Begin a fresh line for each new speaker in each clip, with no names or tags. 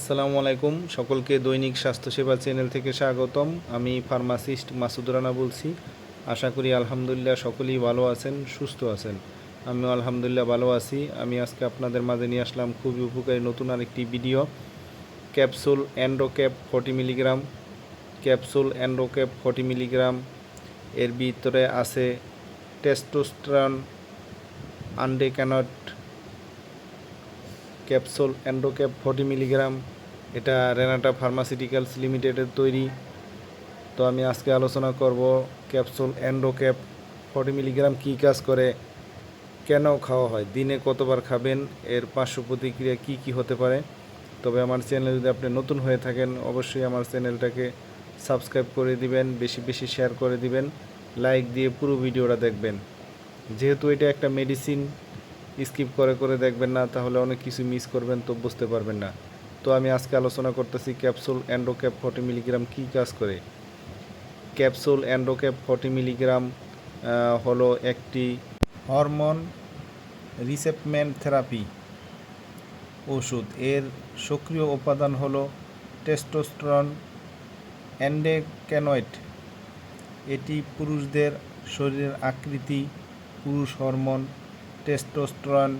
আসসালামু আলাইকুম। সকলকে দৈনিক স্বাস্থ্যসেবা চ্যানেল থেকে স্বাগতম। আমি ফার্মাসিস্ট মাসুদ রানা বলছি। আশা করি আলহামদুলিল্লাহ সকলেই ভালো আছেন, সুস্থ আছেন। আমিও আলহামদুলিল্লাহ ভালো আছি। আমি আজকে আপনাদের মাঝে নিয়ে আসলাম খুবই উপকারী নতুন আরেকটি video. Capsule Androcap forty milligram. Capsule Androcap forty milligram. এর ভিতরে আছে testosterone undecanoate capsule Androcap forty milligram. এটা রেনাটা ফার্মাসিউটিক্যালস লিমিটেডের তৈরি। তো আমি আজকে আলোচনা করব ক্যাপসুল অ্যান্ডোক্যাপ ফর্টি মিলিগ্রাম কী কাজ করে, কেন খাওয়া হয়, দিনে কতবার খাবেন, এর পার্শ্ব প্রতিক্রিয়া কী কী হতে পারে। তবে আমার চ্যানেল যদি আপনি নতুন হয়ে থাকেন, অবশ্যই আমার চ্যানেলটাকে সাবস্ক্রাইব করে দিবেন, বেশি বেশি শেয়ার করে দিবেন, লাইক দিয়ে পুরো ভিডিওটা দেখবেন। যেহেতু এটা একটা মেডিসিন স্কিপ করে করে দেখবেন না, তাহলে অনেক কিছু মিস করবেন, তো বুঝতে পারবেন না। তো আমি আজকে আলোচনা করতেছি ক্যাপসুল অ্যান্ডোক্যাপ ফর্টি মিলিগ্রাম কী কাজ করে? ক্যাপসুল অ্যান্ডোক্যাপ ফর্টি মিলিগ্রাম হলো একটি হরমোন রিসেপমেন্ট থেরাপি ওষুধ। এর সক্রিয় উপাদান হলো টেস্টোস্টেরন অ্যান্ডেক্যানয়েড এটি পুরুষদের শরীরের আকৃতি, পুরুষ হরমোন টেস্টোস্টেরন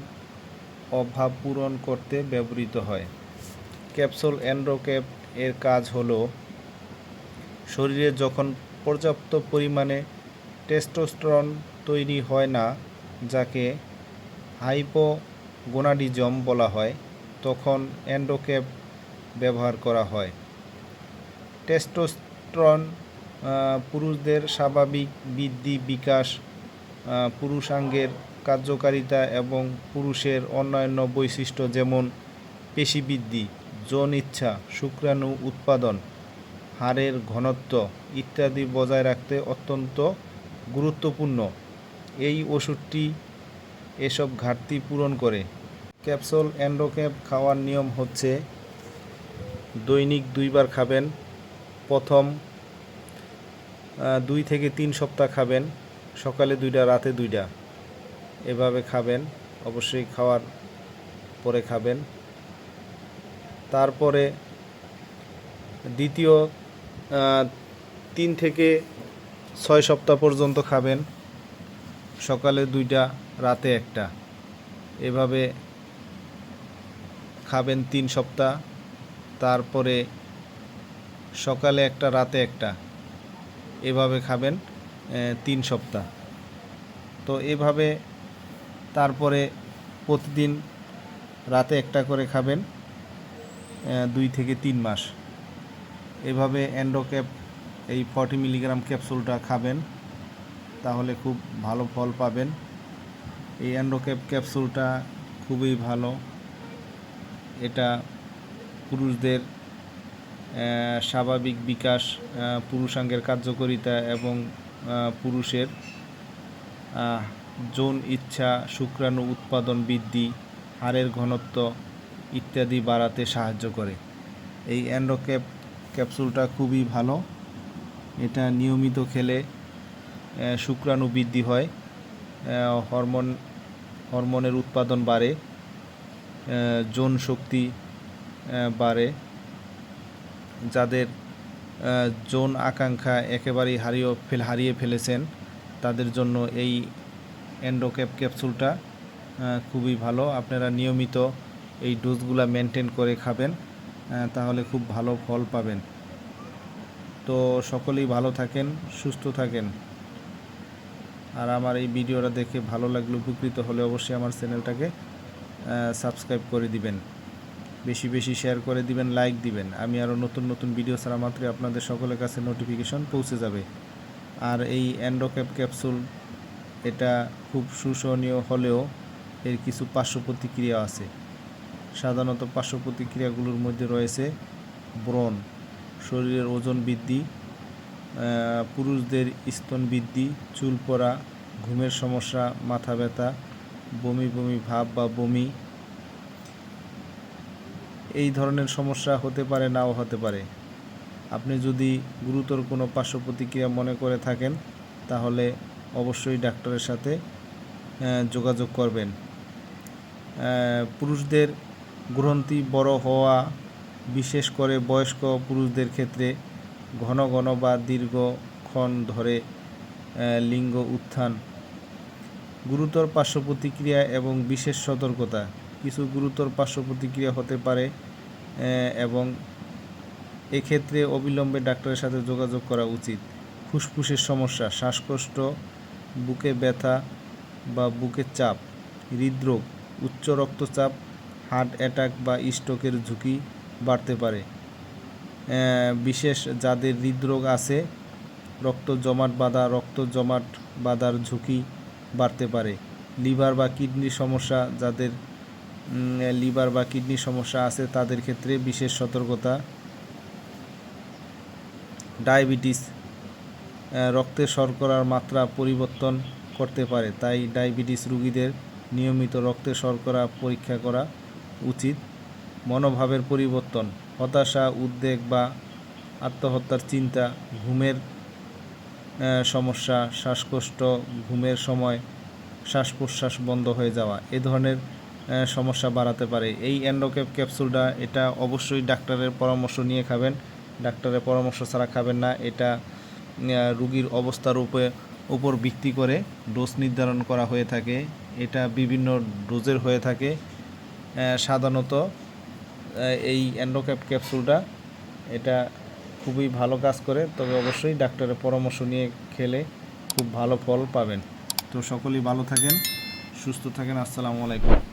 অভাব পূরণ করতে ব্যবহৃত হয়। ক্যাপসুল অ্যান্ড্রোক্যাপ এর কাজ হল শরীরে যখন পর্যাপ্ত পরিমাণে টেস্টোস্টেরন তৈরি হয় না, যাকে হাইপোগোনাডিজম বলা হয়, তখন অ্যান্ড্রোক্যাপ ব্যবহার করা হয়। টেস্টোস্টেরন পুরুষদের স্বাভাবিক বৃদ্ধি, বিকাশ পুরুষাঙ্গের কার্যকারিতা এবং পুরুষের অন্যান্য বৈশিষ্ট্য যেমন পেশিবৃদ্ধি যৌন ইচ্ছা শুক্রাণু উৎপাদন, হাড়ের ঘনত্ব ইত্যাদি বজায় রাখতে অত্যন্ত গুরুত্বপূর্ণ। এই ওষুধটি এসব ঘাটতি পূরণ করে। ক্যাপসুল অ্যান্ডোক্যাপ খাওয়ার নিয়ম হচ্ছে দৈনিক দুইবার খাবেন, প্রথম দুই থেকে তিন সপ্তাহ খাবেন। সকালে দুইটা, রাতে দুইটা। এভাবে খাবেন, অবশ্যই খাওয়ার পরে খাবেন। তারপরে দ্বিতীয় তিন থেকে ছয় সপ্তাহ পর্যন্ত খাবেন। সকালে দুইটা, রাতে একটা। এভাবে খাবেন তিন সপ্তাহ। তারপরে সকালে একটা, রাতে একটা। এভাবে খাবেন। তিন সপ্তাহ। তো এভাবে তারপরে প্রতিদিন রাতে একটা করে খাবেন দুই থেকে তিন মাস। এভাবে অ্যান্ডোক্যাপ এই ফর্টি মিলিগ্রাম ক্যাপসুলটা খাবেন, তাহলে খুব ভালো ফল পাবেন। এই অ্যান্ডোক্যাপ ক্যাপসুলটা খুবই ভালো। এটা পুরুষদের স্বাভাবিক বিকাশ পুরুষাঙ্গের কার্যকারিতা এবং পুরুষের যৌন ইচ্ছা, শুক্রাণু উৎপাদন বৃদ্ধি, হাড়ের ঘনত্ব ইত্যাদি বাড়াতে সাহায্য করে। এই অ্যান্ডোক্যাপ ক্যাপসুলটা খুবই ভালো। এটা নিয়মিত খেলে শুক্রাণু বৃদ্ধি হয় হরমোন, হরমোনের উৎপাদন বাড়ে যৌন শক্তি বাড়ে, যাদের যৌন আকাঙ্ক্ষা একেবারেই হারিয়ে ফেল হারিয়ে ফেলেছেন। তাদের জন্য এই অ্যান্ডোক্যাপ ক্যাপসুলটা খুবই ভালো। আপনারা নিয়মিত এই ডোজগুলা মেনটেন করে খাবেন তাহলে খুব ভালো ফল পাবেন। তো সকলেই ভালো থাকেন, সুস্থ থাকেন। আর আমার এই ভিডিওটা দেখে ভালো লাগলে উপকৃত হলে অবশ্যই আমার চ্যানেলটাকে সাবস্ক্রাইব করে দিবেন। বেশি বেশি শেয়ার করে দিবেন লাইক দিবেন। আমি আরও নতুন নতুন ভিডিও ছাড়া মাত্রই আপনাদের সকলের কাছে নোটিফিকেশন পৌঁছে যাবে। আর এই অ্যান্ড্রোক্যাপ ক্যাপসুল এটা খুব সুশনীয় হলেও এর কিছু পার্শ্ব প্রতিক্রিয়া আছে। সাধারণত পার্শ্ব প্রতিক্রিয়াগুলোর মধ্যে রয়েছে ব্রণ, শরীরের ওজন বৃদ্ধি পুরুষদের স্তন বৃদ্ধি, চুল পড়া, ঘুমের সমস্যা, মাথা ব্যথা, বমি বমি ভাব বা বমি এই ধরনের সমস্যা হতে পারে, নাও হতে পারে। আপনি যদি গুরুতর কোনো পার্শ্ব প্রতিক্রিয়া মনে করে থাকেন, তাহলে অবশ্যই ডাক্তারের সাথে যোগাযোগ করবেন। পুরুষদের গ্রন্থি বড় হওয়া, বিশেষ করে বয়স্ক পুরুষদের ক্ষেত্রে ঘন ঘন বা দীর্ঘক্ষণ ধরে লিঙ্গ উত্থান। গুরুতর পার্শ্ব প্রতিক্রিয়া এবং বিশেষ সতর্কতা। কিছু গুরুতর পার্শ্ব প্রতিক্রিয়া হতে পারে এবং এক্ষেত্রে অবিলম্বে ডাক্তারের সাথে যোগাযোগ করা উচিত। ফুসফুসের সমস্যা, শ্বাসকষ্ট, বুকে ব্যথা বা বুকের চাপ, হৃদরোগ, উচ্চ রক্তচাপ, হার্ট অ্যাটাক বা স্ট্রোকের ঝুঁকি বাড়তে পারে। বিশেষ যাদের হৃদরোগ আছে, রক্ত জমাট বাঁধা, রক্ত জমাট বাঁধার ঝুঁকি বাড়তে পারে। লিভার বা কিডনির সমস্যা, যাদের লিভার বা কিডনির সমস্যা আছে, তাদের ক্ষেত্রে বিশেষ সতর্কতা। ডায়াবেটিস রক্তে শর্করার মাত্রা পরিবর্তন করতে পারে, তাই ডায়াবেটিস রোগীদের নিয়মিত রক্তে শর্করা পরীক্ষা করা উচিত। মনোভাবের পরিবর্তন, হতাশা, উদ্বেগ বা আত্মহত্যার চিন্তা, ঘুমের সমস্যা, শ্বাসকষ্ট, ঘুমের সময় শ্বাস প্রশ্বাস বন্ধ হয়ে যাওয়া, এ ধরনের সমস্যা বাড়াতে পারে। এই অ্যান্ডোক্যাপ ক্যাপসুলটা এটা অবশ্যই ডাক্তারের পরামর্শ নিয়ে খাবেন। ডাক্তারের পরামর্শ ছাড়া খাবেন না। এটা রুগীর অবস্থার উপরে উপর ভিত্তি করে ডোজ নির্ধারণ করা হয়ে থাকে। এটা বিভিন্ন ডোজের হয়ে থাকে। সাধারণত এই অ্যান্ডোক্যাপ ক্যাপসুলটা এটা খুবই ভালো কাজ করে। তবে অবশ্যই ডাক্তারের পরামর্শ নিয়ে খেলে খুব ভালো ফল পাবেন। তো সকলেই ভালো থাকেন, সুস্থ থাকেন। আসসালামু আলাইকুম।